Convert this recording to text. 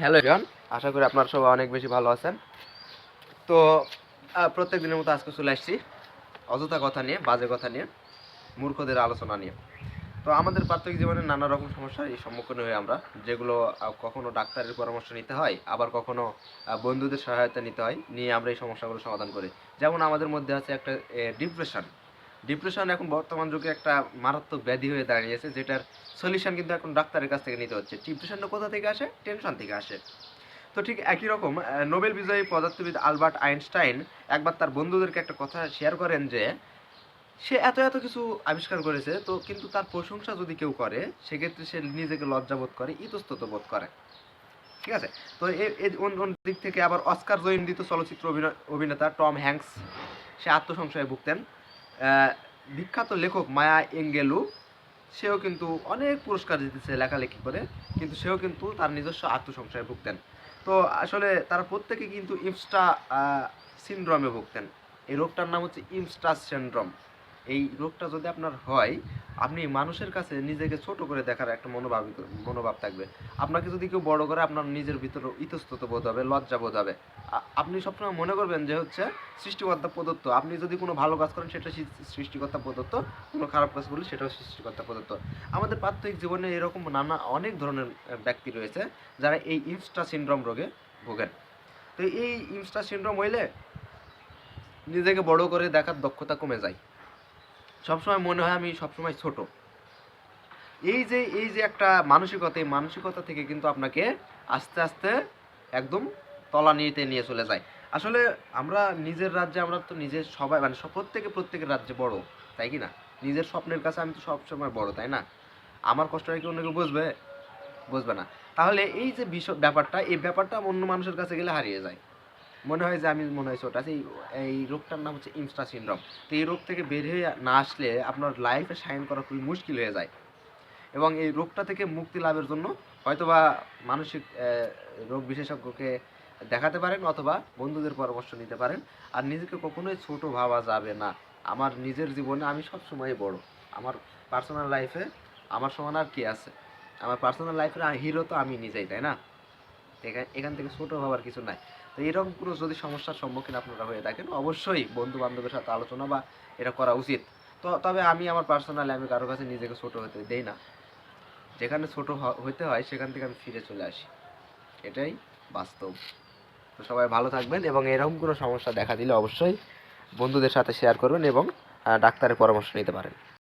Hello জন আশা করি আপনারা সবাই অনেক বেশি ভালো আছেন। তো প্রত্যেক দিনের মতো আজকে চলে আসছি অযথা কথা নিয়ে, বাজে কথা নিয়ে, মূর্খদের আলোচনা নিয়ে। তো আমাদের প্রাত্যহিক জীবনে নানা রকম সমস্যার এই সম্মুখীন হয়ে আমরা, যেগুলো কখনো ডাক্তারের পরামর্শ নিতে হয়, আবার কখনো বন্ধুদের সহায়তা নিতে হয়, নিয়ে আমরা এই সমস্যাগুলো সমাধান করি। যেমন আমাদের মধ্যে আছে একটা ডিপ্রেশন ডিপ্রেশন এখন বর্তমান যুগে একটা মারাত্মক ব্যাধি হয়ে দাঁড়িয়েছে, যেটার সলিউশন কিন্তু এখন ডাক্তারের কাছ থেকে নিতে হচ্ছে। ডিপ্রেশনটা কোথা থেকে আসে? টেনশন থেকে আসে। তো ঠিক একই রকম নোবেল বিজয়ী পদার্থবিদ আলবার্ট আইনস্টাইন একবার তার বন্ধুদেরকে একটা কথা শেয়ার করেন যে, সে এত এত কিছু আবিষ্কার করেছে, তো কিন্তু তার প্রশংসা যদি কেউ করে, সেক্ষেত্রে সে নিজেকে লজ্জাবোধ করে, ইতস্তত বোধ করে। ঠিক আছে? তো অন্য দিক থেকে আবার অস্কার জয়ন্দিত চলচ্চিত্র অভিনেতা টম হ্যাঙ্কস সে আত্মসংশয়ে ভুগতেন। বিখ্যাত লেখক মায়া এঙ্গেলু, সেও কিন্তু অনেক পুরস্কার জিতেছে লেখালেখি করে, কিন্তু সেও কিন্তু তার নিজস্ব আত্মসংশয়ে ভুগতেন। তো আসলে তারা প্রত্যেকে কিন্তু ইমস্টা সিন্ড্রমে ভুগতেন। এই রোগটার নাম হচ্ছে ইমস্টা সিনড্রোম। এই রোগটা যদি আপনার হয়, আপনি মানুষের কাছে নিজেকে ছোট করে দেখার একটা মনোভাব মনোভাব থাকবে। আপনাকে যদি কেউ বড় করে, আপনার নিজের ভিতরে ইতস্তত বোধ হবে, লজ্জা বোধ হবে। আপনি সবসময় মনে করবেন যে হচ্ছে, সৃষ্টিকর্তা প্রদত্ত। আপনি যদি কোনো ভালো কাজ করেন, সেটা সৃষ্টিকর্তা প্রদত্ত। কোনো খারাপ কাজ করলে সেটাও সৃষ্টিকর্তা প্রদত্ত। আমাদের প্রাত্যহিক জীবনে এরকম নানা, অনেক ধরনের ব্যক্তি রয়েছে, যারা এই ইনস্টা সিনড্রোম রোগে ভোগেন। তো এই ইনস্টা সিনড্রোম হইলে, নিজেকে বড় করে দেখার দক্ষতা কমে যায়। সবসময় মনে হয় আমি সবসময় ছোট। এই যে এই যে একটা মানসিকতা, এই মানসিকতা থেকে কিন্তু আপনাকে আস্তে আস্তে একদম তলা নিতে নিয়ে চলে যায়। আসলে আমরা নিজের রাজ্যে, আমরা তো নিজের সবাই মানে প্রত্যেকে প্রত্যেকের রাজ্যে বড়, তাই কি না? নিজের স্বপ্নের কাছে আমি তো সবসময় বড়, তাই না? আমার কষ্টটা কি অন্য কেউ বুঝবে? বুঝবে না। তাহলে এই যে বিষয়, ব্যাপারটা, এই ব্যাপারটা অন্য মানুষের কাছে গেলে হারিয়ে যায়। মনে হয় যে আমি মনে হয় ছোট আছি, এই রোগটার নাম হচ্ছে ইনস্টা সিনড্রোম। তো এই রোগ থেকে বের হয়ে না আসলে আপনার লাইফে সাইন করা খুবই মুশকিল হয়ে যায়। এবং এই রোগটা থেকে মুক্তি লাভের জন্য হয়তোবা মানসিক রোগ বিশেষজ্ঞকে দেখাতে পারেন অথবা বন্ধুদের পরামর্শ নিতে পারেন। আর নিজেকে কখনোই ছোট ভাবা যাবে না। আমার নিজের জীবনে আমি সব সময় বড়। আমার পার্সোনাল লাইফে আমার সমান আর কি আছে। আমার পার্সোনাল লাইফের হিরো তো আমি নিজেই, তাই না? এখান থেকে ছোট ভাবার কিছু নাই। তো এরকম কোনো যদি সমস্যার সম্মুখীন আপনারা হয়ে থাকেন, অবশ্যই বন্ধু বান্ধবের সাথে আলোচনা বা এটা করা উচিত। তো তবে আমি আমার পার্সোনালি আমি কারোর কাছে নিজেকে ছোট হতে দেই না। যেখানে ছোট হতে হয় সেখান থেকে আমি ফিরে চলে আসি। এটাই বাস্তব। তো সবাই ভালো থাকবেন এবং এরকম কোনো সমস্যা দেখা দিলে অবশ্যই বন্ধুদের সাথে শেয়ার করবেন এবং ডাক্তারের পরামর্শ নিতে পারেন।